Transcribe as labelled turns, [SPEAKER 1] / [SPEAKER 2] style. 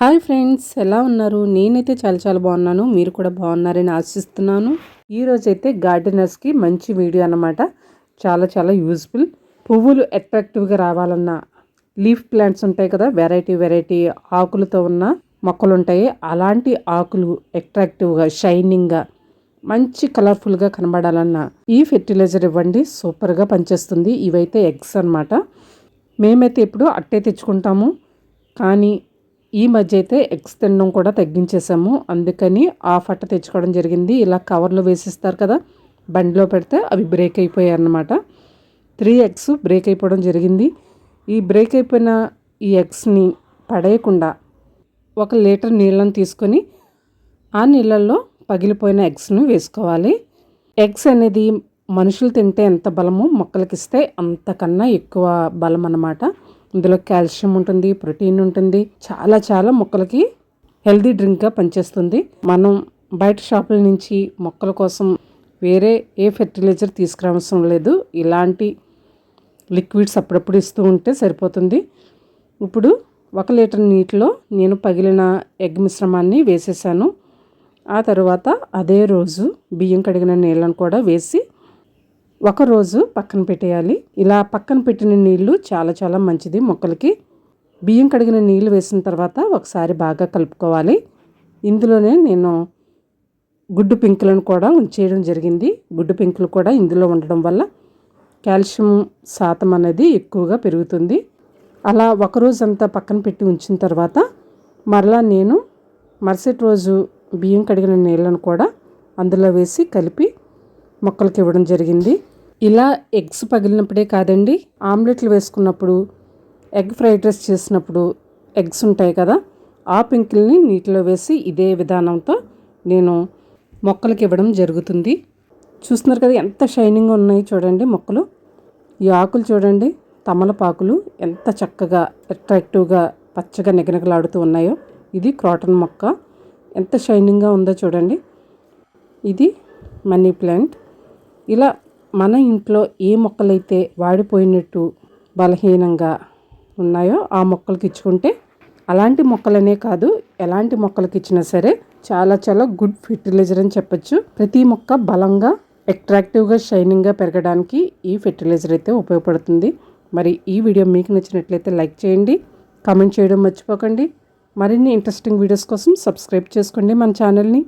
[SPEAKER 1] Hi friends ఎలా ఉన్నారు? నేనైతే చాలా చాలా బాగున్నాను. మీరు కూడా బాగున్నారని ఆశిస్తున్నాను. ఈరోజైతే గార్డెనర్స్కి మంచి వీడియో అనమాట చాలా చాలా యూజ్ఫుల్. పువ్వులు అట్రాక్టివ్గా రావాలన్నా లీఫ్ ప్లాంట్స్ ఉంటాయి కదా వెరైటీ వెరైటీ ఆకులతో ఉన్న మొక్కలు ఉంటాయి. అలాంటి ఆకులు అట్రాక్టివ్గా షైనింగ్గా మంచి కలర్ఫుల్గా కనబడాలన్నా ఈ ఫెర్టిలైజర్ ఇవ్వండి. సూపర్గా పనిచేస్తుంది. ఇవైతే ఎగ్స్ అనమాట మేమైతే ఇప్పుడు అట్టే తెచ్చుకుంటాము. కానీ ఈ మధ్య అయితే ఎగ్స్ తినడం కూడా తగ్గించేసాము. అందుకని ఆఫ్ అట్ట తెచ్చుకోవడం జరిగింది. ఇలా కవర్లో వేసిస్తారు కదా బండిలో పెడితే అవి బ్రేక్ అయిపోయాయి అన్నమాట త్రీ ఎగ్స్ బ్రేక్ అయిపోవడం జరిగింది. ఈ బ్రేక్ అయిపోయిన ఈ ఎగ్స్ని పడేయకుండా ఒక లీటర్ నీళ్ళని తీసుకొని ఆ నీళ్ళల్లో పగిలిపోయిన ఎగ్స్ను వేసుకోవాలి. ఎగ్స్ అనేది మనుషులు తింటే ఎంత బలమో మొక్కలకి ఇస్తే అంతకన్నా ఎక్కువ బలం అన్నమాట ఇందులో కాల్షియం ఉంటుంది ప్రోటీన్ ఉంటుంది. చాలా చాలా మొక్కలకి హెల్దీ డ్రింక్గా పనిచేస్తుంది. మనం బయట షాపుల నుంచి మొక్కల కోసం వేరే ఏ ఫెర్టిలైజర్ తీసుకురావసరం లేదు. ఇలాంటి లిక్విడ్స్ అప్పుడప్పుడు ఇస్తూ ఉంటే సరిపోతుంది. ఇప్పుడు ఒక లీటర్ నీటిలో నేను పగిలిన ఎగ్ మిశ్రమాన్ని వేసేసాను. ఆ తర్వాత అదే రోజు బియ్యం కడిగిన నీళ్ళను కూడా వేసి ఒకరోజు పక్కన పెట్టేయాలి. ఇలా పక్కన పెట్టిన నీళ్ళు చాలా చాలా మంచిది మొక్కలకి. బియ్యం కడిగిన నీళ్ళు వేసిన తర్వాత ఒకసారి బాగా కలుపుకోవాలి. ఇందులోనే నేను గుడ్డు పింకులను కూడా ఉంచేయడం జరిగింది. గుడ్డు పింకులు కూడా ఇందులో ఉండడం వల్ల కాల్షియం శాతం అనేది ఎక్కువగా పెరుగుతుంది. అలా ఒకరోజంతా పక్కన పెట్టి ఉంచిన తర్వాత మరలా నేను మరుసటి రోజు బియ్యం కడిగిన నీళ్ళను కూడా అందులో వేసి కలిపి మొక్కలకి ఇవ్వడం జరిగింది. ఇలా ఎగ్స్ పగిలినప్పుడే కాదండి ఆమ్లెట్లు వేసుకున్నప్పుడు ఎగ్ ఫ్రైడ్ రైస్ చేసినప్పుడు ఎగ్స్ ఉంటాయి కదా ఆ పింకిల్ని నీటిలో వేసి ఇదే విధానంతో నేను మొక్కలకి ఇవ్వడం జరుగుతుంది. చూస్తున్నారు కదా ఎంత షైనింగ్ ఉన్నాయి చూడండి మొక్కలు. ఈ ఆకులు చూడండి తమలపాకులు ఎంత చక్కగా అట్రాక్టివ్గా పచ్చగా నిగనగలాడుతూ ఉన్నాయో. ఇది క్రాటన్ మొక్క. ఎంత షైనింగ్గా ఉందో చూడండి. ఇది మనీ ప్లాంట్. ఇలా మన ఇంట్లో ఏ మొక్కలైతే వాడిపోయినట్టు బలహీనంగా ఉన్నాయో ఆ మొక్కలకి ఇచ్చుకుంటే అలాంటి మొక్కలనే కాదు ఎలాంటి మొక్కలకి ఇచ్చినా సరే చాలా చాలా గుడ్ ఫెర్టిలైజర్ అని చెప్పొచ్చు. ప్రతి మొక్క బలంగా అట్రాక్టివ్గా షైనింగ్గా పెరగడానికి ఈ ఫెర్టిలైజర్ అయితే ఉపయోగపడుతుంది. మరి ఈ వీడియో మీకు నచ్చినట్లయితే లైక్ చేయండి కామెంట్ చేయడం మర్చిపోకండి. మరిన్ని ఇంట్రెస్టింగ్ వీడియోస్ కోసం సబ్స్క్రైబ్ చేసుకోండి మన ఛానల్ని.